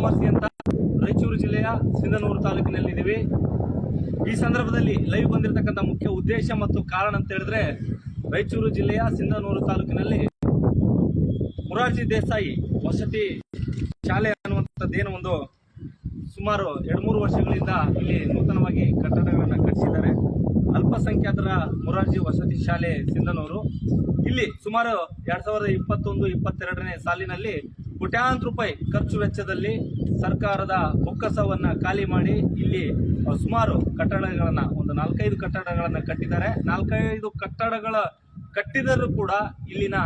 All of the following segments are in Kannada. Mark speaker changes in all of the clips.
Speaker 1: ಸಮಸ್ಯೆ ಅಂತ ರಾಯಚೂರು ಜಿಲ್ಲೆಯ ಸಿಂಧನೂರು ತಾಲೂಕಿನಲ್ಲಿದ್ದೀವಿ ಈ ಸಂದರ್ಭದಲ್ಲಿ ಲೈವ್ ಬಂದಿರತಕ್ಕಂಥ ಮುಖ್ಯ ಉದ್ದೇಶ ಮತ್ತು ಕಾರಣ ಅಂತ ಹೇಳಿದ್ರೆ ರಾಯಚೂರು ಜಿಲ್ಲೆಯ ಸಿಂಧನೂರು ತಾಲೂಕಿನಲ್ಲಿ ಮುರಾರ್ಜಿ ದೇಸಾಯಿ ವಸತಿ ಶಾಲೆ ಅನ್ನುವಂಥದ್ದೇನು ಒಂದು ಸುಮಾರು ಎರಡು ಮೂರು ವರ್ಷಗಳಿಂದ ಇಲ್ಲಿ ನೂತನವಾಗಿ ಕಟ್ಟಡಗಳನ್ನು ಕಟ್ಟಿಸಿದ್ದಾರೆ. ಅಲ್ಪಸಂಖ್ಯಾತರ ಮುರಾರ್ಜಿ ವಸತಿ ಶಾಲೆ ಸಿಂಧನೂರು. ಇಲ್ಲಿ ಸುಮಾರು ಎರಡು ಸಾವಿರದ ಇಪ್ಪತ್ತೊಂದು, ಇಪ್ಪತ್ತೆರಡನೇ ಸಾಲಿನಲ್ಲಿ ಕೋಟ್ಯಾಂತರ ರೂಪಾಯಿ ಖರ್ಚು ವೆಚ್ಚದಲ್ಲಿ ಸರ್ಕಾರದ ಬೊಕ್ಕಸವನ್ನ ಖಾಲಿ ಮಾಡಿ ಇಲ್ಲಿ ಸುಮಾರು ಕಟ್ಟಡಗಳನ್ನ, ಒಂದು ನಾಲ್ಕೈದು ಕಟ್ಟಡಗಳನ್ನ ಕಟ್ಟಿದ್ದಾರೆ. ನಾಲ್ಕೈದು ಕಟ್ಟಡಗಳ ಕಟ್ಟಿದರೂ ಕೂಡ ಇಲ್ಲಿನ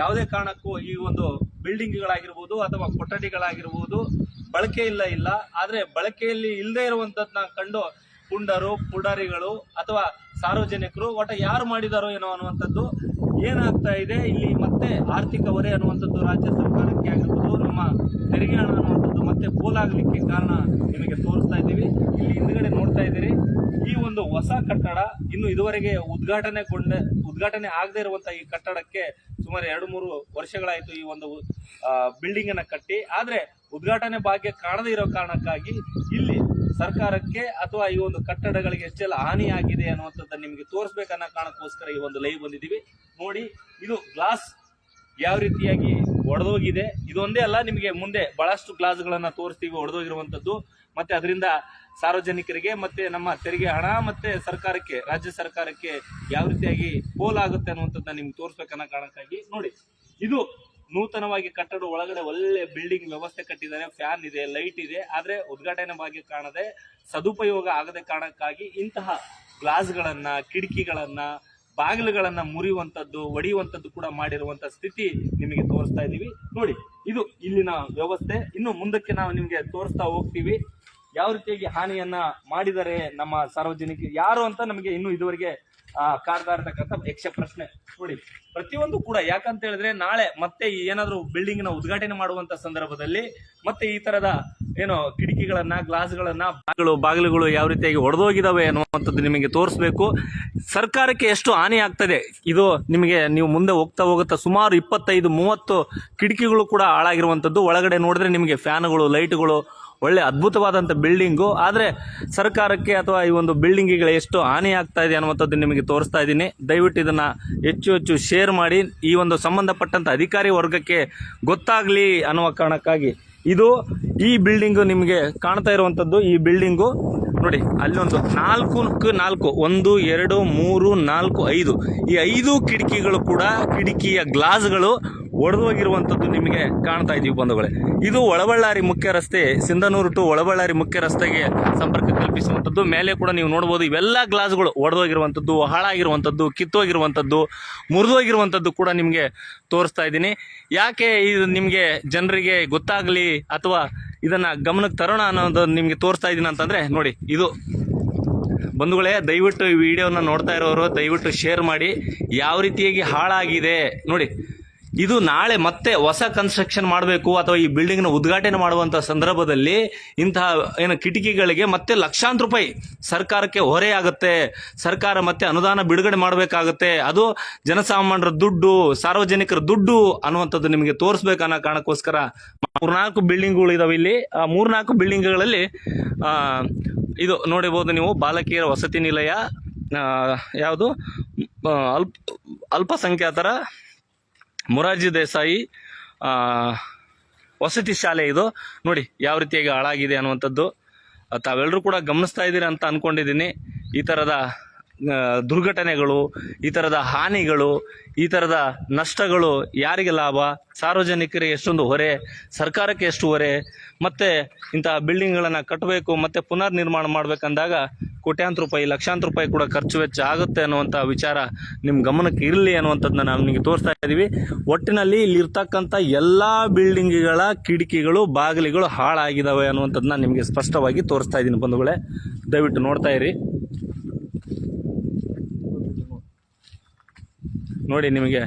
Speaker 1: ಯಾವುದೇ ಕಾರಣಕ್ಕೂ ಈ ಒಂದು ಬಿಲ್ಡಿಂಗ್ಗಳಾಗಿರ್ಬೋದು ಅಥವಾ ಕೊಠಡಿಗಳಾಗಿರ್ಬೋದು ಬಳಕೆ ಇಲ್ಲ ಇಲ್ಲ. ಆದರೆ ಬಳಕೆಯಲ್ಲಿ ಇಲ್ಲದೆ ಇರುವಂತದ್ನ ಕಂಡು ಪುಂಡರು, ಪುಡಾರಿಗಳು ಅಥವಾ ಸಾರ್ವಜನಿಕರು, ಒಟ್ಟ ಯಾರು ಮಾಡಿದಾರೋ ಏನೋ ಅನ್ನುವಂಥದ್ದು ಏನಾಗ್ತಾ ಇದೆ, ಇಲ್ಲಿ ಮತ್ತೆ ಆರ್ಥಿಕ ಹೊರೆ ಅನ್ನುವಂಥದ್ದು ರಾಜ್ಯ ಸರ್ಕಾರಕ್ಕೆ ನಮ್ಮ ತೆರಿಗೆ ಹಣ ಅನ್ನುವಂಥದ್ದು ಮತ್ತೆ ಪೋಲಾಗಲಿಕ್ಕೆ ಕಾರಣ ನಿಮಗೆ ತೋರಿಸ್ತಾ ಇದ್ದೀವಿ. ಇಲ್ಲಿ ಹಿಂದ್ಗಡೆ ನೋಡ್ತಾ ಇದ್ದೀರಿ. ಈ ಒಂದು ಹೊಸ ಕಟ್ಟಡ ಇನ್ನು ಇದುವರೆಗೆ ಉದ್ಘಾಟನೆಗೊಂಡ ಉದ್ಘಾಟನೆ ಆಗದೆ ಇರುವಂತಹ ಈ ಕಟ್ಟಡಕ್ಕೆ ಸುಮಾರು ಎರಡು ಮೂರು ವರ್ಷಗಳಾಯಿತು ಈ ಒಂದು ಬಿಲ್ಡಿಂಗ್ ಅನ್ನ ಕಟ್ಟಿ. ಆದ್ರೆ ಉದ್ಘಾಟನೆ ಭಾಗ್ಯ ಕಾಣದೇ ಇರೋ ಕಾರಣಕ್ಕಾಗಿ ಇಲ್ಲಿ ಸರ್ಕಾರಕ್ಕೆ ಅಥವಾ ಈ ಒಂದು ಕಟ್ಟಡಗಳಿಗೆ ಎಷ್ಟೆಲ್ಲ ಹಾನಿಯಾಗಿದೆ ಅನ್ನುವಂಥದ್ದನ್ನು ನಿಮಗೆ ತೋರಿಸ್ಬೇಕನ್ನೋ ಕಾರಣಕ್ಕೋಸ್ಕರ ಈ ಒಂದು ಲೈವ್ ಬಂದಿದ್ದೀವಿ. ನೋಡಿ, ಇದು ಗ್ಲಾಸ್ ಯಾವ ರೀತಿಯಾಗಿ ಒಡೆದೋಗಿದೆ, ಇದೊಂದೇ ಅಲ್ಲ, ನಿಮಗೆ ಮುಂದೆ ಬಹಳಷ್ಟು ಕ್ಲಾಸ್ಗಳನ್ನು ತೋರಿಸ್ತೀವಿ, ಒಡೆದೋಗಿರುವಂಥದ್ದು. ಮತ್ತೆ ಅದರಿಂದ ಸಾರ್ವಜನಿಕರಿಗೆ, ಮತ್ತೆ ನಮ್ಮ ತೆರಿಗೆ ಹಣ, ಮತ್ತೆ ಸರ್ಕಾರಕ್ಕೆ, ರಾಜ್ಯ ಸರ್ಕಾರಕ್ಕೆ ಯಾವ ರೀತಿಯಾಗಿ ಪೋಲಾಗುತ್ತೆ ಅನ್ನುವಂಥದ್ದನ್ನ ನಿಮ್ಗೆ ತೋರಿಸ್ಬೇಕನ್ನೋ ಕಾರಣಕ್ಕಾಗಿ ನೋಡಿ. ಇದು ನೂತನವಾಗಿ ಕಟ್ಟಡ ಒಳಗಡೆ ಒಳ್ಳೆ ಬಿಲ್ಡಿಂಗ್ ವ್ಯವಸ್ಥೆ ಕಟ್ಟಿದ್ದಾರೆ. ಫ್ಯಾನ್ ಇದೆ, ಲೈಟ್ ಇದೆ. ಆದರೆ ಉದ್ಘಾಟನೆ ಭಾಗ್ಯ ಕಾಣದೆ ಸದುಪಯೋಗ ಆಗದೆ ಕಾರಣಕ್ಕಾಗಿ ಇಂತಹ ಗ್ಲಾಸ್ಗಳನ್ನು, ಕಿಟಕಿಗಳನ್ನ ಬಾಗಿಲುಗಳನ್ನ ಮುರಿಯುವಂಥದ್ದು ಒಡೆಯುವಂಥದ್ದು ಕೂಡ ಮಾಡಿರುವಂಥ ಸ್ಥಿತಿ ನಿಮಗೆ ತೋರಿಸ್ತಾ ಇದ್ದೀವಿ ನೋಡಿ, ಇದು ಇಲ್ಲಿನ ವ್ಯವಸ್ಥೆ. ಇನ್ನು ಮುಂದಕ್ಕೆ ನಾವು ನಿಮಗೆ ತೋರಿಸ್ತಾ ಹೋಗ್ತೀವಿ. ಯಾವ ರೀತಿಯಾಗಿ ಹಾನಿಯನ್ನ ಮಾಡಿದರೆ ನಮ್ಮ ಸಾರ್ವಜನಿಕ ಯಾರು ಅಂತ ನಮಗೆ ಇನ್ನು ಇದುವರೆಗೆ ಆ ಕಾರ್ದಾರ ಇರ್ತಕ್ಕಂಥ ಯಕ್ಷ ಪ್ರಶ್ನೆ ನೋಡಿ, ಪ್ರತಿಯೊಂದು ಕೂಡ ಯಾಕಂತ ಹೇಳಿದ್ರೆ ನಾಳೆ ಮತ್ತೆ ಏನಾದರೂ ಬಿಲ್ಡಿಂಗ್ನ ಉದ್ಘಾಟನೆ ಮಾಡುವಂತ ಸಂದರ್ಭದಲ್ಲಿ ಮತ್ತೆ ಈ ತರದ ಏನೋ ಕಿಟಕಿಗಳನ್ನ ಗ್ಲಾಸ್ಗಳನ್ನ ಬಾಗಿಲು, ಬಾಗಿಲುಗಳು ಯಾವ ರೀತಿಯಾಗಿ ಒಡೆದೋಗಿದಾವೆ ಅನ್ನುವಂಥದ್ದು ನಿಮಗೆ ತೋರಿಸ್ಬೇಕು. ಸರ್ಕಾರಕ್ಕೆ ಎಷ್ಟು ಹಾನಿ ಆಗ್ತದೆ? ಇದು ನಿಮಗೆ ನೀವು ಮುಂದೆ ಹೋಗ್ತಾ ಹೋಗುತ್ತಾ ಸುಮಾರು ಇಪ್ಪತ್ತೈದು, ಮೂವತ್ತು ಕಿಟಕಿಗಳು ಕೂಡ ಹಾಳಾಗಿರುವಂಥದ್ದು. ಒಳಗಡೆ ನೋಡಿದ್ರೆ ನಿಮಗೆ ಫ್ಯಾನ್ಗಳು, ಲೈಟ್ಗಳು ಒಳ್ಳೆ ಅದ್ಭುತವಾದಂಥ ಬಿಲ್ಡಿಂಗು ಆದರೆ ಸರ್ಕಾರಕ್ಕೆ ಅಥವಾ ಈ ಒಂದು ಬಿಲ್ಡಿಂಗಿಗಳು ಎಷ್ಟು ಹಾನಿ ಆಗ್ತಾ ಇದೆ ಅನ್ನುವಂಥದ್ದು ನಿಮಗೆ ತೋರಿಸ್ತಾ ಇದ್ದೀನಿ. ದಯವಿಟ್ಟು ಇದನ್ನು ಹೆಚ್ಚು ಹೆಚ್ಚು ಶೇರ್ ಮಾಡಿ. ಈ ಒಂದು ಸಂಬಂಧಪಟ್ಟಂಥ ಅಧಿಕಾರಿ ವರ್ಗಕ್ಕೆ ಗೊತ್ತಾಗಲಿ ಅನ್ನುವ ಕಾರಣಕ್ಕಾಗಿ. ಇದು ಈ ಬಿಲ್ಡಿಂಗು ನಿಮಗೆ ಕಾಣ್ತಾ ಇರುವಂಥದ್ದು. ಈ ಬಿಲ್ಡಿಂಗು ನೋಡಿ, ಅಲ್ಲೊಂದು ನಾಲ್ಕು ನಾಲ್ಕು, ಒಂದು, ಎರಡು, ಮೂರು, ನಾಲ್ಕು, ಐದು. ಈ ಐದು ಕಿಟಕಿಗಳು ಕೂಡ ಕಿಟಕಿಯ ಗ್ಲಾಸ್ಗಳು ಒಡೆದೋಗಿರುವಂಥದ್ದು ನಿಮಗೆ ಕಾಣ್ತಾ ಇದೀವಿ ಬಂಧುಗಳೇ. ಇದು ಒಳಬಳ್ಳಾರಿ ಮುಖ್ಯ ರಸ್ತೆ, ಸಿಂಧನೂರು ಟು ಒಳಬಳ್ಳಾರಿ ಮುಖ್ಯ ರಸ್ತೆಗೆ ಸಂಪರ್ಕ ಕಲ್ಪಿಸುವಂಥದ್ದು. ಮೇಲೆ ಕೂಡ ನೀವು ನೋಡ್ಬೋದು ಇವೆಲ್ಲ ಗ್ಲಾಸ್ಗಳು ಒಡೆದೋಗಿರುವಂಥದ್ದು, ಹಾಳಾಗಿರುವಂಥದ್ದು, ಕಿತ್ತೋಗಿರುವಂಥದ್ದು, ಮುರಿದೋಗಿರುವಂಥದ್ದು ಕೂಡ ನಿಮಗೆ ತೋರಿಸ್ತಾ ಇದ್ದೀನಿ. ಯಾಕೆ ಇದು ನಿಮಗೆ ಜನರಿಗೆ ಗೊತ್ತಾಗಲಿ ಅಥವಾ ಇದನ್ನ ಗಮನಕ್ಕೆ ತರೋಣ ಅನ್ನೋದು ನಿಮಗೆ ತೋರಿಸ್ತಾ ಇದ್ದೀನಿ ಅಂತಂದ್ರೆ, ನೋಡಿ, ಇದು. ಬಂಧುಗಳೇ, ದಯವಿಟ್ಟು ಈ ವಿಡಿಯೋನ ನೋಡ್ತಾ ಇರೋರು, ದಯವಿಟ್ಟು ಶೇರ್ ಮಾಡಿ. ಯಾವ ರೀತಿಯಾಗಿ ಹಾಳಾಗಿದೆ, ನೋಡಿ. ಇದು ನಾಳೆ ಮತ್ತೆ ಹೊಸ ಕನ್ಸ್ಟ್ರಕ್ಷನ್ ಮಾಡಬೇಕು ಅಥವಾ ಈ ಬಿಲ್ಡಿಂಗ್ನ ಉದ್ಘಾಟನೆ ಮಾಡುವಂಥ ಸಂದರ್ಭದಲ್ಲಿ ಇಂತಹ ಏನು ಕಿಟಕಿಗಳಿಗೆ ಮತ್ತೆ ಲಕ್ಷಾಂತರ ರೂಪಾಯಿ ಸರ್ಕಾರಕ್ಕೆ ಹೊರೆಯಾಗುತ್ತೆ ಸರ್ಕಾರ ಮತ್ತೆ ಅನುದಾನ ಬಿಡುಗಡೆ ಮಾಡಬೇಕಾಗುತ್ತೆ. ಅದು ಜನಸಾಮಾನ್ಯರ ದುಡ್ಡು, ಸಾರ್ವಜನಿಕರ ದುಡ್ಡು ಅನ್ನುವಂಥದ್ದು ನಿಮಗೆ ತೋರಿಸ್ಬೇಕು ಅನ್ನೋ ಕಾರಣಕ್ಕೋಸ್ಕರ ಮೂರ್ನಾಲ್ಕು ಬಿಲ್ಡಿಂಗ್ಗಳು ಇದಾವೆ ಇಲ್ಲಿ. ಆ ಮೂರ್ನಾಲ್ಕು ಬಿಲ್ಡಿಂಗ್ಗಳಲ್ಲಿ ಇದು ನೋಡಿಬೋದು ನೀವು ಬಾಲಕಿಯರ ವಸತಿ ನಿಲಯ ಯಾವುದು? ಅಲ್ಪ, ಅಲ್ಪಸಂಖ್ಯಾತರ ಮೊರಾರ್ಜಿ ದೇಸಾಯಿ ವಸತಿ ಶಾಲೆ ಇದು. ನೋಡಿ, ಯಾವ ರೀತಿಯಾಗಿ ಹಾಳಾಗಿದೆ ಅನ್ನುವಂಥದ್ದು. ತಾವೆಲ್ಲರೂ ಕೂಡ ಗಮನಿಸ್ತಾ ಇದ್ದೀರಿ ಅಂತ ಅಂದ್ಕೊಂಡಿದ್ದೀನಿ ಈ ಥರದ ದುರ್ಘಟನೆಗಳು, ಈ ಥರದ ಹಾನಿಗಳು, ಈ ಥರದ ನಷ್ಟಗಳು ಯಾರಿಗೆ ಲಾಭ? ಸಾರ್ವಜನಿಕರಿಗೆ ಎಷ್ಟೊಂದು ಹೊರೆ, ಸರ್ಕಾರಕ್ಕೆ ಎಷ್ಟು ಹೊರೆ? ಮತ್ತು ಇಂಥ ಬಿಲ್ಡಿಂಗ್ಗಳನ್ನು ಕಟ್ಟಬೇಕು ಮತ್ತು ಪುನರ್ ನಿರ್ಮಾಣ ಮಾಡಬೇಕಂದಾಗ ಕೋಟ್ಯಾಂತರ ರೂಪಾಯಿ, ಲಕ್ಷಾಂತರ ರೂಪಾಯಿ ಕೂಡ ಖರ್ಚು ವೆಚ್ಚ ಆಗುತ್ತೆ ಅನ್ನುವಂಥ ವಿಚಾರ ನಿಮ್ಮ ಗಮನಕ್ಕೆ ಇರಲಿ ಅನ್ನುವಂಥದ್ದನ್ನ ನಾವು ನಿಮಗೆ ತೋರಿಸ್ತಾ ಇದ್ದೀವಿ. ಒಟ್ಟಿನಲ್ಲಿ ಇಲ್ಲಿರ್ತಕ್ಕಂಥ ಎಲ್ಲ ಬಿಲ್ಡಿಂಗ್ಗಳ ಕಿಟಕಿಗಳು, ಬಾಗಿಲಿಗಳು ಹಾಳಾಗಿದ್ದಾವೆ ಅನ್ನುವಂಥದ್ದನ್ನ ನಿಮಗೆ ಸ್ಪಷ್ಟವಾಗಿ ತೋರಿಸ್ತಾ ಇದ್ದೀನಿ ಬಂಧುಗಳೇ. ದಯವಿಟ್ಟು ನೋಡ್ತಾ ಇರಿ. ನೋಡಿ ನಿಮಗೆ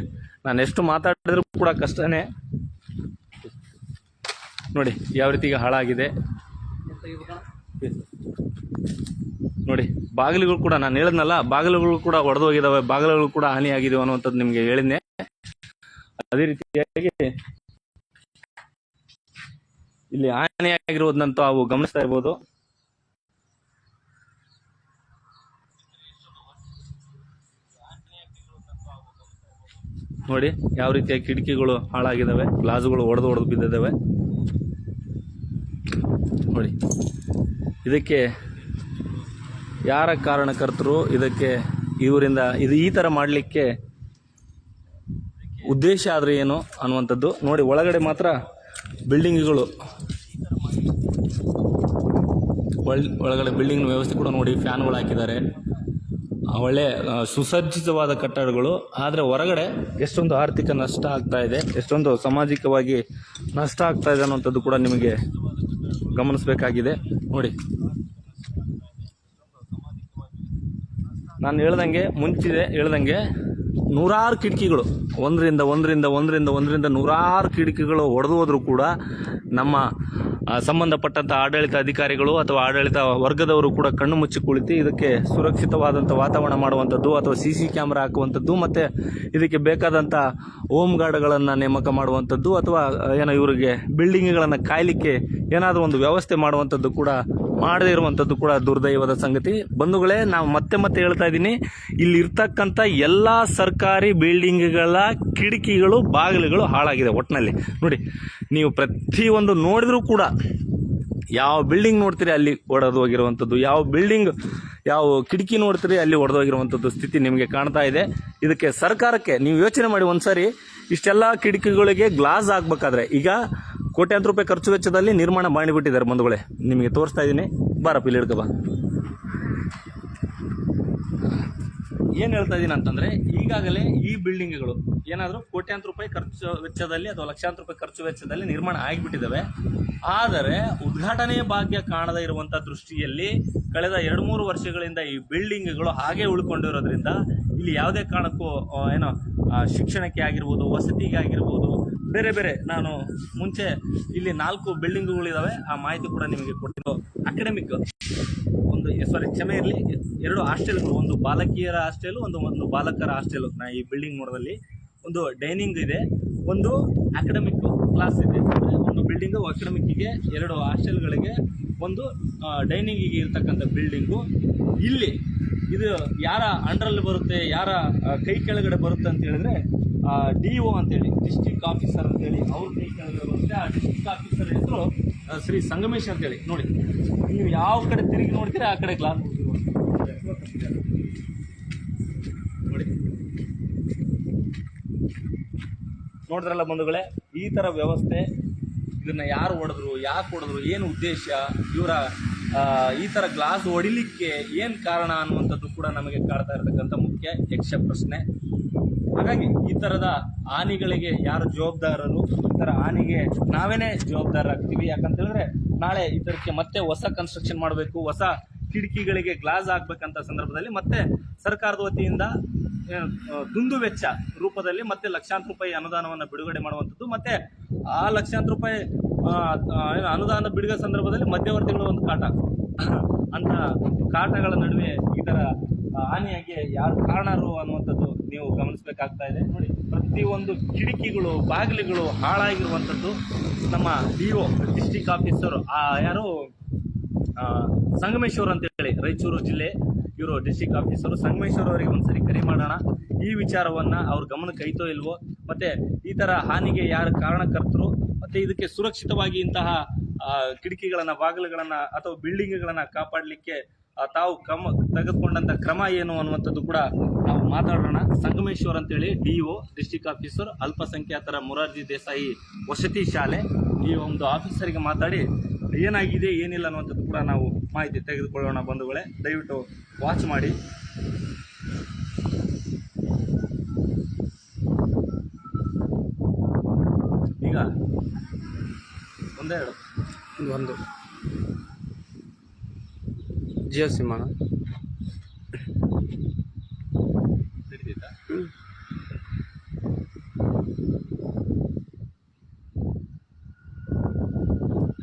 Speaker 1: ನಾನು ಎಷ್ಟು ಮಾತಾಡಿದ್ರೂ ಕೂಡ ಕಷ್ಟನೇ. ನೋಡಿ, ಯಾವ ರೀತಿಗೆ ಹಾಳಾಗಿದೆ. ಬಾಗಿಲುಗಳು ಕೂಡ ನಾನು ಹೇಳಿದ್ನಲ್ಲ, ಬಾಗಿಲುಗಳು ಕೂಡ ಒಡೆದು ಒಡೆದೋಗಿದ್ದಾವೆ ಬಾಗಿಲುಗಳು ಕೂಡ ಹಾನಿಯಾಗಿದ್ದಾವೆ ಅನ್ನುವಂಥದ್ದು ನಿಮಗೆ ಹೇಳಿದ್ನೆ. ಅದೇ ರೀತಿಯಾಗಿ ಇಲ್ಲಿ ಹಾನಿಯಾಗಿರುವುದಂತೂ ಅವು ಗಮನಿಸ್ತಾ ಇರ್ಬೋದು. ನೋಡಿ, ಯಾವ ರೀತಿಯ ಕಿಟಕಿಗಳು ಹಾಳಾಗಿದ್ದಾವೆ ಗ್ಲಾಸ್ಗಳು ಒಡೆದು ಒಡೆದು ಬಿದ್ದಿದ್ದಾವೆ ನೋಡಿ, ಇದಕ್ಕೆ ಯಾರ ಕಾರಣಕರ್ತರು ಇದಕ್ಕೆ ಇವರಿಂದ ಇದು ಈ ಥರ ಮಾಡಲಿಕ್ಕೆ ಉದ್ದೇಶ ಆದರೆ ಏನು ಅನ್ನುವಂಥದ್ದು ನೋಡಿ, ಒಳಗಡೆ ಮಾತ್ರ ಬಿಲ್ಡಿಂಗ್ಗಳು. ಒಳ್, ಒಳಗಡೆ ಬಿಲ್ಡಿಂಗ್ ವ್ಯವಸ್ಥೆ ಕೂಡ ನೋಡಿ, ಫ್ಯಾನ್ಗಳು ಹಾಕಿದ್ದಾರೆ. ಒಳ್ಳೆ ಸುಸಜ್ಜಿತವಾದ ಕಟ್ಟಡಗಳು. ಆದರೆ ಹೊರಗಡೆ ಎಷ್ಟೊಂದು ಆರ್ಥಿಕ ನಷ್ಟ ಆಗ್ತಾ ಇದೆ, ಎಷ್ಟೊಂದು ಸಾಮಾಜಿಕವಾಗಿ ನಷ್ಟ ಆಗ್ತಾ ಇದೆ ಅನ್ನುವಂಥದ್ದು ಕೂಡ ನಿಮಗೆ ಗಮನಿಸಬೇಕಾಗಿದೆ. ನೋಡಿ. ನಾನು ಹೇಳ್ದಂಗೆ ಮುಂಚಿದೆ ಹೇಳ್ದಂಗೆ ನೂರಾರು ಕಿಟಕಿಗಳು. ಒಂದರಿಂದ ಒಂದರಿಂದ ಒಂದರಿಂದ ಒಂದರಿಂದ ನೂರಾರು ಕಿಟಕಿಗಳು ಒಡೆದು ಹೋದರೂ ಕೂಡ ನಮ್ಮ ಸಂಬಂಧಪಟ್ಟಂಥ ಆಡಳಿತ ಅಧಿಕಾರಿಗಳು ಅಥವಾ ಆಡಳಿತ ವರ್ಗದವರು ಕೂಡ ಕಣ್ಣು ಮುಚ್ಚಿ ಕುಳಿತು ಇದಕ್ಕೆ ಸುರಕ್ಷಿತವಾದಂಥ ವಾತಾವರಣ ಮಾಡುವಂಥದ್ದು ಅಥವಾ ಸಿ ಸಿ ಕ್ಯಾಮ್ರಾ ಹಾಕುವಂಥದ್ದು ಮತ್ತು ಇದಕ್ಕೆ ಬೇಕಾದಂಥ ಹೋಮ್ ಗಾರ್ಡ್ಗಳನ್ನು ನೇಮಕ ಮಾಡುವಂಥದ್ದು ಅಥವಾ ಏನೋ ಇವರಿಗೆ ಬಿಲ್ಡಿಂಗ್ಗಳನ್ನು ಕಾಯಲಿಕ್ಕೆ ಏನಾದರೂ ಒಂದು ವ್ಯವಸ್ಥೆ ಮಾಡುವಂಥದ್ದು ಕೂಡ ಮಾಡದೇ ಇರುವಂಥದ್ದು ಕೂಡ ದುರ್ದೈವದ ಸಂಗತಿ. ಬಂಧುಗಳೇ, ನಾವು ಮತ್ತೆ ಮತ್ತೆ ಹೇಳ್ತಾ ಇದ್ದೀನಿ, ಇಲ್ಲಿ ಇರ್ತಕ್ಕಂಥ ಎಲ್ಲ ಸರ್ಕಾರಿ ಬಿಲ್ಡಿಂಗ್ಗಳ ಕಿಟಕಿಗಳು, ಬಾಗಿಲುಗಳು ಹಾಳಾಗಿದೆ ಒಟ್ಟಿನಲ್ಲಿ ನೋಡಿ, ನೀವು ಪ್ರತಿಯೊಂದು ನೋಡಿದ್ರೂ ಕೂಡ ಯಾವ ಬಿಲ್ಡಿಂಗ್ ನೋಡ್ತೀರಿ ಅಲ್ಲಿ ಒಡೆದು ಹೋಗಿರುವಂಥದ್ದು ಯಾವ ಬಿಲ್ಡಿಂಗ್, ಯಾವ ಕಿಟಕಿ ನೋಡ್ತೀರಿ ಅಲ್ಲಿ ಒಡೆದು ಹೋಗಿರುವಂಥದ್ದು ಸ್ಥಿತಿ ನಿಮಗೆ ಕಾಣ್ತಾ ಇದೆ. ಇದಕ್ಕೆ ಸರ್ಕಾರಕ್ಕೆ ನೀವು ಯೋಚನೆ ಮಾಡಿ ಒಂದ್ಸರಿ, ಇಷ್ಟೆಲ್ಲ ಕಿಟಕಿಗಳಿಗೆ ಗ್ಲಾಸ್ ಹಾಕ್ಬೇಕಾದ್ರೆ ಈಗ ಕೋಟ್ಯಾಂತರ ರೂಪಾಯಿ ಖರ್ಚು ವೆಚ್ಚದಲ್ಲಿ ನಿರ್ಮಾಣ ಮಾಡಿಬಿಟ್ಟಿದ್ದಾರೆ ಬಂಧುಗಳೇ. ನಿಮಗೆ ತೋರಿಸ್ತಾ ಇದ್ದೀನಿ. ಬಾರಪ್ಪ ಇಲ್ಲಿ ಹಿಡ್ಕೋ ಬಾ. ಏನು ಹೇಳ್ತಾ ಇದ್ದೀನಿ ಅಂತಂದ್ರೆ, ಈಗಾಗಲೇ ಈ ಬಿಲ್ಡಿಂಗ್ಗಳು ಏನಾದರೂ ಕೋಟ್ಯಾಂತರ ರೂಪಾಯಿ ಖರ್ಚು ವೆಚ್ಚದಲ್ಲಿ ಅಥವಾ ಲಕ್ಷಾಂತರ ರೂಪಾಯಿ ಖರ್ಚು ವೆಚ್ಚದಲ್ಲಿ ನಿರ್ಮಾಣ ಆಗಿಬಿಟ್ಟಿದ್ದಾವೆ. ಆದರೆ ಉದ್ಘಾಟನೆ ಭಾಗ್ಯ ಕಾಣದೇ ಇರುವಂಥ ದೃಷ್ಟಿಯಲ್ಲಿ ಕಳೆದ ಎರಡು ಮೂರು ವರ್ಷಗಳಿಂದ ಈ ಬಿಲ್ಡಿಂಗ್ಗಳು ಹಾಗೆ ಉಳ್ಕೊಂಡಿರೋದ್ರಿಂದ ಇಲ್ಲಿ ಯಾವುದೇ ಕಾರಣಕ್ಕೂ ಏನೋ ಶಿಕ್ಷಣಕ್ಕೆ ಆಗಿರ್ಬೋದು, ವಸತಿಗೆ ಆಗಿರ್ಬೋದು ಬೇರೆ ಬೇರೆ ನಾನು ಮುಂಚೆ ಇಲ್ಲಿ ನಾಲ್ಕು ಬಿಲ್ಡಿಂಗ್ಗಳಿದ್ದಾವೆ ಆ ಮಾಹಿತಿ ಕೂಡ ನಿಮಗೆ ಕೊಟ್ಟಿದ್ದು ಅಕಾಡೆಮಿಕ್ ಒಂದು ಸಾರಿ ಕ್ಷಮೆ ಇರಲಿ. ಎರಡು ಹಾಸ್ಟೆಲ್ಗಳು, ಒಂದು ಬಾಲಕಿಯರ ಹಾಸ್ಟೆಲು, ಒಂದು ಒಂದು ಬಾಲಕರ ಹಾಸ್ಟೆಲು. ನಾ ಈ ಬಿಲ್ಡಿಂಗ್ ನೋಡದಲ್ಲಿ ಒಂದು ಡೈನಿಂಗ್ ಇದೆ, ಒಂದು ಅಕಾಡೆಮಿಕ್ ಕ್ಲಾಸ್ ಇದೆ. ಒಂದು ಬಿಲ್ಡಿಂಗು ಅಕಾಡೆಮಿಕ್ಕಿಗೆ ಎರಡು ಹಾಸ್ಟೆಲ್ಗಳಿಗೆ ಒಂದು ಡೈನಿಂಗಿಗೆ ಇರ್ತಕ್ಕಂಥ ಬಿಲ್ಡಿಂಗು. ಇಲ್ಲಿ ಇದು ಯಾರ ಅಂಡ್ರಲ್ಲಿ ಬರುತ್ತೆ, ಯಾರ ಕೈ ಕೆಳಗಡೆ ಬರುತ್ತೆ ಅಂತ ಹೇಳಿದ್ರೆ ಡಿ ಒ ಅಂತೇಳಿ ಡಿಸ್ಟಿಕ್ ಆಫೀಸರ್ ಅಂತೇಳಿ ಅವ್ರ ಕೈ ಕೆಳಗಡೆ ಬರುತ್ತೆ. ಆ ಡಿಸ್ಟಿಕ್ ಆಫೀಸರ್ ಹೆಸರು ಶ್ರೀ ಸಂಗಮೇಶ್ ಅಂತೇಳಿ, ನೋಡಿ. ನೀವು ಯಾವ ಕಡೆ ತಿರುಗಿ ನೋಡ್ತೀರಾ, ಆ ಕಡೆ ಕ್ಲಾಸ್ ನೋಡಿ. ನೋಡಿದ್ರಲ್ಲ ಬಂಧುಗಳೇ, ಈ ಥರ ವ್ಯವಸ್ಥೆ, ಇದನ್ನು ಯಾರು ಹೊಡೆದ್ರು, ಯಾಕೆ ಹೊಡೆದ್ರು, ಏನು ಉದ್ದೇಶ, ಇವರ ಈ ಥರ ಗ್ಲಾಸ್ ಹೊಡಿಲಿಕ್ಕೆ ಏನು ಕಾರಣ ಅನ್ನುವಂಥದ್ದು ಕೂಡ ನಮಗೆ ಕಾಡ್ತಾ ಇರತಕ್ಕಂಥ ಮುಖ್ಯ ಯಕ್ಷ ಪ್ರಶ್ನೆ. ಹಾಗಾಗಿ ಈ ಥರದ ಹಾನಿಗಳಿಗೆ ಯಾರು ಜವಾಬ್ದಾರರು? ಈ ಥರ ಹಾನಿಗೆ ನಾವೇನೇ ಜವಾಬ್ದಾರರಾಗ್ತೀವಿ ಯಾಕಂತ ಹೇಳಿದ್ರೆ ನಾಳೆ ಇದಕ್ಕೆ ಮತ್ತೆ ಹೊಸ ಕನ್ಸ್ಟ್ರಕ್ಷನ್ ಮಾಡಬೇಕು, ಹೊಸ ಕಿಟಕಿಗಳಿಗೆ ಗ್ಲಾಸ್ ಹಾಕ್ಬೇಕಂತ ಸಂದರ್ಭದಲ್ಲಿ ಮತ್ತೆ ಸರ್ಕಾರದ ವತಿಯಿಂದ ದುಂದು ವೆಚ್ಚ ರೂಪದಲ್ಲಿ ಮತ್ತೆ ಲಕ್ಷಾಂತರ ರೂಪಾಯಿ ಅನುದಾನವನ್ನು ಬಿಡುಗಡೆ ಮಾಡುವಂಥದ್ದು. ಮತ್ತೆ ಆ ಲಕ್ಷಾಂತರ ರೂಪಾಯಿ ಏನು ಅನುದಾನ ಬಿಡುಗಡೆ ಸಂದರ್ಭದಲ್ಲಿ ಮಧ್ಯವರ್ತಿಗಳ ಒಂದು ಕಾಟ. ಅಂತ ಕಾಟಗಳ ನಡುವೆ ಈ ಥರ ಹಾನಿಯಾಗಿ ಯಾರು ಕಾರಣರು ಅನ್ನುವಂಥದ್ದು ನೀವು ಗಮನಿಸಬೇಕಾಗ್ತಾ ಇದೆ. ನೋಡಿ ಪ್ರತಿಯೊಂದು ಕಿಟಕಿಗಳು ಬಾಗಿಲುಗಳು ಹಾಳಾಗಿರುವಂಥದ್ದು ನಮ್ಮ ಡಿ ಒ ಡಿಸ್ಟಿಕ್ ಆಫೀಸರ್ ಯಾರು ಆ, ಸಂಗಮೇಶ್ವರ್ ಅಂತ ಹೇಳಿ ರಾಯಚೂರು ಜಿಲ್ಲೆ ಇವರು ಡಿಸ್ಟಿಕ್ ಆಫೀಸರು ಸಂಗಮೇಶ್ವರ್ ಅವರಿಗೆ ಒಂದ್ಸರಿ ಕರೆ ಮಾಡೋಣ. ಈ ವಿಚಾರವನ್ನ ಅವ್ರ ಗಮನಕ್ಕೆ ಐತೋ ಇಲ್ವೋ ಮತ್ತೆ ಈ ಥರ ಹಾನಿಗೆ ಯಾರು ಕಾರಣಕರ್ತರು ಮತ್ತೆ ಇದಕ್ಕೆ ಸುರಕ್ಷಿತವಾಗಿ ಇಂತಹ ಕಿಟಕಿಗಳನ್ನ, ಬಾಗಿಲುಗಳನ್ನ ಅಥವಾ ಬಿಲ್ಡಿಂಗ್ಗಳನ್ನ ಕಾಪಾಡಲಿಕ್ಕೆ ತಾವು ಕ್ರಮ ತೆಗೆದುಕೊಂಡಂತ ಕ್ರಮ ಏನು ಅನ್ನುವಂಥದ್ದು ಕೂಡ ನಾವು ಮಾತಾಡೋಣ. ಸಂಗಮೇಶ್ವರ್ ಅಂತೇಳಿ ಒ ಡಿಸ್ಟಿಕ್ ಆಫೀಸರ್, ಅಲ್ಪಸಂಖ್ಯಾತರ ಮೊರಾರ್ಜಿ ದೇಸಾಯಿ ವಸತಿ ಶಾಲೆ. ಈ ಒಂದು ಆಫೀಸರಿಗೆ ಮಾತಾಡಿ ಏನಾಗಿದೆ, ಏನಿಲ್ಲ ಅನ್ನುವಂಥದ್ದು ಕೂಡ ನಾವು ಮಾಹಿತಿ ತೆಗೆದುಕೊಳ್ಳೋಣ ಬಂಧುಗಳೇ. ದಯವಿಟ್ಟು ವಾಚ್ ಮಾಡಿ ಈಗ ಒಂದೆರಡು
Speaker 2: ಒಂದು. ಜಿಯೋ ಸಿಮ್ ಅಣ್ಣ.
Speaker 1: ಹಿಡಿದಿದ್ದ?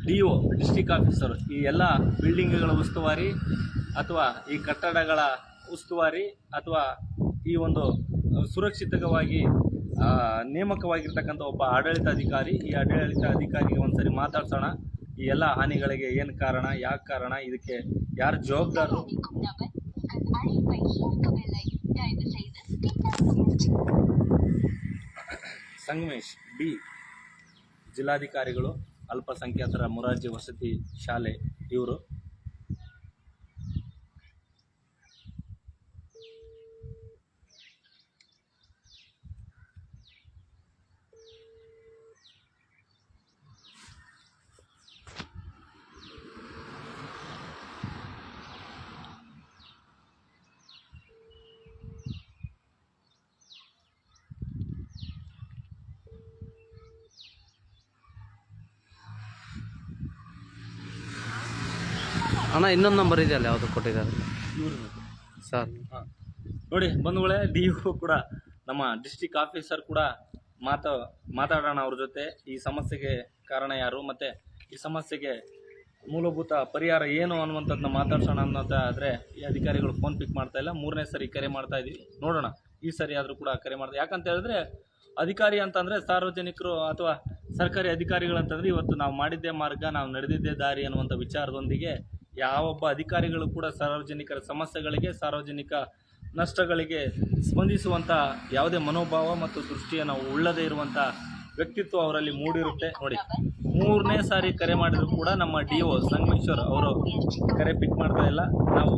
Speaker 1: ಡಿ ಒ ಡಿಸ್ಟಿಕ್ ಆಫೀಸರ್ ಈ ಎಲ್ಲ ಬಿಲ್ಡಿಂಗ್ಗಳ ಉಸ್ತುವಾರಿ ಅಥವಾ ಈ ಕಟ್ಟಡಗಳ ಉಸ್ತುವಾರಿ ಅಥವಾ ಈ ಒಂದು ಸುರಕ್ಷಿತವಾಗಿ ನೇಮಕವಾಗಿರ್ತಕ್ಕಂಥ ಒಬ್ಬ ಆಡಳಿತ ಅಧಿಕಾರಿ ಈ ಆಡಳಿತ ಆಡಳಿತಾಧಿಕಾರಿಗೆ ಒಂದ್ಸರಿ ಮಾತಾಡ್ಸೋಣ. ಈ ಎಲ್ಲ ಹಾನಿಗಳಿಗೆ ಏನು ಕಾರಣ, ಯಾಕೆ ಕಾರಣ, ಇದಕ್ಕೆ ಯಾರು ಜವಾಬ್ದಾರರು ಸಂಗಮೇಶ್, ಬಿ, ಜಿಲ್ಲಾಧಿಕಾರಿಗಳು, ಅಲ್ಪಸಂಖ್ಯಾತರ ಮೊರಾರ್ಜಿ ವಸತಿ ಶಾಲೆ ಇವರು.
Speaker 2: ಅಣ್ಣ, ಇನ್ನೊಂದು ನಂಬರ್ ಇದೆಯಲ್ಲ ಯಾವುದು ಕೊಟ್ಟಿದ್ದಾರೆ? ಸರ್.
Speaker 1: ನೋಡಿ, ಬಂಧುಗಳೇ ಡಿ ಕೂಡ ನಮ್ಮ ಡಿಸ್ಟಿಕ್ ಆಫೀಸರ್ ಕೂಡ ಮಾತಾ, ಮಾತಾಡೋಣ ಅವ್ರ ಜೊತೆ. ಈ ಸಮಸ್ಯೆಗೆ ಕಾರಣ ಯಾರು? ಮತ್ತೆ ಈ ಸಮಸ್ಯೆಗೆ ಮೂಲಭೂತ ಪರಿಹಾರ ಏನು ಅನ್ನುವಂಥದ್ದನ್ನ ಮಾತಾಡ್ಸೋಣ ಅನ್ನೋದ ಆದರೆ ಈ ಅಧಿಕಾರಿಗಳು ಫೋನ್ ಪಿಕ್ ಮಾಡ್ತಾ ಇಲ್ಲ. ಮೂರನೇ ಸರಿ ಕರೆ ಮಾಡ್ತಾ ಇದ್ದೀವಿ ನೋಡೋಣ, ಈ ಸರಿ ಆದರೂ ಕೂಡ ಕರೆ ಮಾಡ್ತಾ ಯಾಕಂತ ಹೇಳಿದ್ರೆ, ಅಧಿಕಾರಿ ಅಂತಂದರೆ ಸಾರ್ವಜನಿಕರು ಅಥವಾ ಸರ್ಕಾರಿ ಅಧಿಕಾರಿಗಳಂತಂದರೆ ಇವತ್ತು ನಾವು ಮಾಡಿದ್ದೇ ಮಾರ್ಗ, ನಾವು ನಡೆದಿದ್ದೇ ದಾರಿ ಅನ್ನುವಂಥ ವಿಚಾರದೊಂದಿಗೆ ಯಾವೊಬ್ಬ ಅಧಿಕಾರಿಗಳು ಕೂಡ ಸಾರ್ವಜನಿಕರ ಸಮಸ್ಯೆಗಳಿಗೆ, ಸಾರ್ವಜನಿಕ ನಷ್ಟಗಳಿಗೆ ಸ್ಪಂದಿಸುವಂಥ ಯಾವುದೇ ಮನೋಭಾವ ಮತ್ತು ದೃಷ್ಟಿಯನ್ನು ಉಳ್ಳದೇ ಇರುವಂಥ ವ್ಯಕ್ತಿತ್ವ ಅವರಲ್ಲಿ ಮೂಡಿರುತ್ತೆ. ನೋಡಿ, ಮೂರನೇ ಸಾರಿ ಕರೆ ಮಾಡಿದ್ರು ಕೂಡ ನಮ್ಮ ಡಿ ಒ ಸಂಗಮೇಶ್ವರ್ ಅವರು ಕರೆ ಪಿಕ್ ಮಾಡ್ತಾ ಇಲ್ಲ. ನಾವು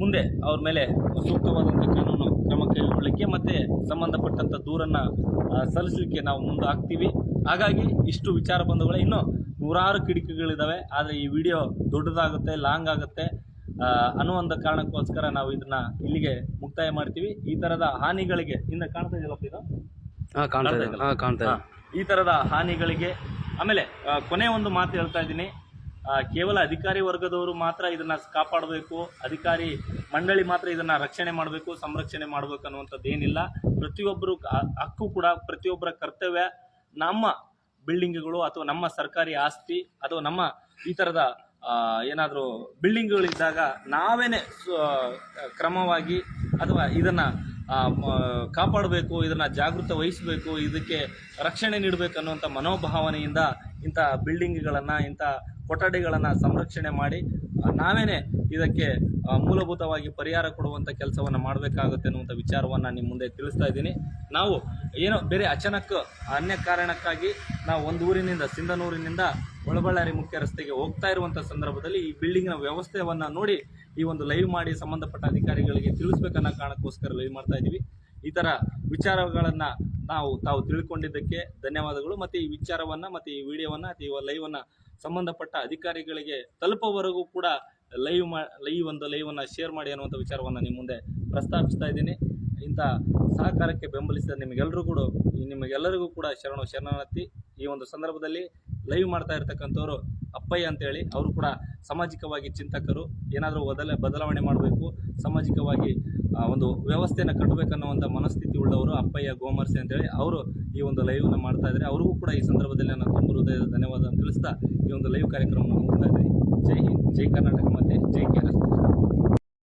Speaker 1: ಮುಂದೆ ಅವ್ರ ಮೇಲೆ ಸೂಕ್ತವಾದಂಥ ಕಾನೂನು ಕ್ರಮ ಕೈಗೊಳ್ಳಲಿಕ್ಕೆ ಮತ್ತೆ ಸಂಬಂಧಪಟ್ಟಂಥ ದೂರನ್ನು ಸಲ್ಲಿಸಲಿಕ್ಕೆ ನಾವು ಮುಂದಾಗ್ತೀವಿ. ಹಾಗಾಗಿ ಇಷ್ಟು ವಿಚಾರ ಬಂಧುಗಳೇ, ಇನ್ನೂ ನೂರಾರು ಕಿಟಕಿಗಳಿದ್ದಾವೆ ಆದರೆ ಈ ವಿಡಿಯೋ ದೊಡ್ಡದಾಗುತ್ತೆ ಲಾಂಗ್ ಆಗುತ್ತೆ. ಅನ್ನುವಂಥ ಕಾರಣಕ್ಕೋಸ್ಕರ ನಾವು ಇದನ್ನ ಇಲ್ಲಿಗೆ ಮುಕ್ತಾಯ ಮಾಡ್ತೀವಿ. ಈ ತರದ ಹಾನಿಗಳಿಗೆ ಹಿಂದೆ ಕಾಣ್ತಾ ಇದೆಯಲ್ಲಪ್ಪ ಇದು.
Speaker 2: ಕಾಣ್ತಾ
Speaker 1: ಈ ತರದ ಹಾನಿಗಳಿಗೆ ಆಮೇಲೆ ಕೊನೆ ಒಂದು ಮಾತು ಹೇಳ್ತಾ ಇದ್ದೀನಿ. ಕೇವಲ ಅಧಿಕಾರಿ ವರ್ಗದವರು ಮಾತ್ರ ಇದನ್ನ ಕಾಪಾಡಬೇಕು. ಅಧಿಕಾರಿ ಮಂಡಳಿ ಮಾತ್ರ ಇದನ್ನ ರಕ್ಷಣೆ ಮಾಡಬೇಕು ಸಂರಕ್ಷಣೆ ಮಾಡಬೇಕು ಅನ್ನುವಂಥದ್ದು ಏನಿಲ್ಲ ಪ್ರತಿಯೊಬ್ಬರು ಹಕ್ಕು ಕೂಡ ಪ್ರತಿಯೊಬ್ಬರ ಕರ್ತವ್ಯ. ನಮ್ಮ ಬಿಲ್ಡಿಂಗ್ಗಳು ಅಥವಾ ನಮ್ಮ ಸರ್ಕಾರಿ ಆಸ್ತಿ ಅಥವಾ ನಮ್ಮ ಈ ಥರದ ಏನಾದರೂ ಬಿಲ್ಡಿಂಗ್ಗಳಿದ್ದಾಗ ನಾವೇನೆ ಕ್ರಮವಾಗಿ ಅಥವಾ ಇದನ್ನು ಕಾಪಾಡಬೇಕು, ಇದನ್ನ ಜಾಗೃತ ವಹಿಸಬೇಕು, ಇದಕ್ಕೆ ರಕ್ಷಣೆ ನೀಡಬೇಕು ಅನ್ನುವಂಥ ಮನೋಭಾವನೆಯಿಂದ ಇಂಥ ಬಿಲ್ಡಿಂಗ್ಗಳನ್ನು, ಇಂಥ ಕೊಠಡಿಗಳನ್ನು ಸಂರಕ್ಷಣೆ ಮಾಡಿ ನಾವೇನೆ ಇದಕ್ಕೆ ಮೂಲಭೂತವಾಗಿ ಪರಿಹಾರ ಕೊಡುವಂಥ ಕೆಲಸವನ್ನು ಮಾಡಬೇಕಾಗುತ್ತೆ ಅನ್ನುವಂಥ ವಿಚಾರವನ್ನು ನಿಮ್ಮ ಮುಂದೆ ತಿಳಿಸ್ತಾ ಇದ್ದೀನಿ. ನಾವು ಏನೋ ಬೇರೆ ಅಚಾನಕ್, ಅನ್ಯ ಕಾರಣಕ್ಕಾಗಿ ನಾವು ಒಂದು ಊರಿನಿಂದ, ಸಿಂಧನೂರಿನಿಂದ ಒಳಬಳ್ಳಾರಿ ಮುಖ್ಯ ರಸ್ತೆಗೆ ಹೋಗ್ತಾ ಇರುವಂಥ ಸಂದರ್ಭದಲ್ಲಿ ಈ ಬಿಲ್ಡಿಂಗ್ನ ವ್ಯವಸ್ಥೆಯನ್ನು ನೋಡಿ ಈ ಒಂದು ಲೈವ್ ಮಾಡಿ ಸಂಬಂಧಪಟ್ಟ ಅಧಿಕಾರಿಗಳಿಗೆ ತಿಳಿಸ್ಬೇಕನ್ನೋ ಕಾರಣಕ್ಕೋಸ್ಕರ ಲೈವ್ ಮಾಡ್ತಾ ಇದ್ದೀವಿ. ಈ ಥರ ವಿಚಾರಗಳನ್ನು ನಾವು ತಾವು ತಿಳ್ಕೊಂಡಿದ್ದಕ್ಕೆ ಧನ್ಯವಾದಗಳು. ಮತ್ತು ಈ ವಿಚಾರವನ್ನು, ಮತ್ತು ಈ ವಿಡಿಯೋವನ್ನು ಅಥವಾ ಈ ಲೈವನ್ನು ಸಂಬಂಧಪಟ್ಟ ಅಧಿಕಾರಿಗಳಿಗೆ ತಲುಪೋವರೆಗೂ ಕೂಡ ಲೈವ್ ಮಾ ಲೈವ್ ಒಂದು ಲೈವನ್ನು ಶೇರ್ ಮಾಡಿ ಅನ್ನುವಂಥ ವಿಚಾರವನ್ನು ನಿಮ್ಮ ಮುಂದೆ ಪ್ರಸ್ತಾಪಿಸ್ತಾ ಇದ್ದೀನಿ. ಇಂಥ ಸಹಕಾರಕ್ಕೆ ಬೆಂಬಲಿಸಿದ ನಿಮಗೆಲ್ಲರೂ ಕೂಡ, ನಿಮಗೆಲ್ಲರಿಗೂ ಕೂಡ ಶರಣು ಶರಣಾರ್ಥಿ ಈ ಒಂದು ಸಂದರ್ಭದಲ್ಲಿ ಲೈವ್ ಮಾಡ್ತಾ ಇರ್ತಕ್ಕಂಥವ್ರು ಅಪ್ಪಯ್ಯ ಅಂತೇಳಿ, ಅವರು ಕೂಡ ಸಾಮಾಜಿಕವಾಗಿ ಚಿಂತಕರು. ಏನಾದರೂ ಬದಲ ಬದಲಾವಣೆ ಮಾಡಬೇಕು, ಸಾಮಾಜಿಕವಾಗಿ ಒಂದು ವ್ಯವಸ್ಥೆಯನ್ನು ಕಟ್ಟಬೇಕನ್ನುವಂಥ ಮನಸ್ಥಿತಿ ಉಳ್ಳವರು ಅಪ್ಪಯ್ಯ ಗೋಮರ್ಸೆ ಅಂತೇಳಿ ಅವರು ಈ ಒಂದು ಲೈವ್ನ ಮಾಡ್ತಾ ಇದ್ದಾರೆ. ಅವ್ರಿಗೂ ಕೂಡ ಈ ಸಂದರ್ಭದಲ್ಲಿ ನಾನು ತುಂಬ ಹೃದಯದ ಧನ್ಯವಾದ ಅಂತ ತಿಳಿಸ್ತಾ ಈ ಒಂದು ಲೈವ್ ಕಾರ್ಯಕ್ರಮವನ್ನು ಮುಗಿಸ್ತಾ ಇದ್ದೀನಿ. ಜೈ ಹಿಂದ್, ಜೈ ಕರ್ನಾಟಕ ಮತ್ತು ಜೈ ಕೇರಳ.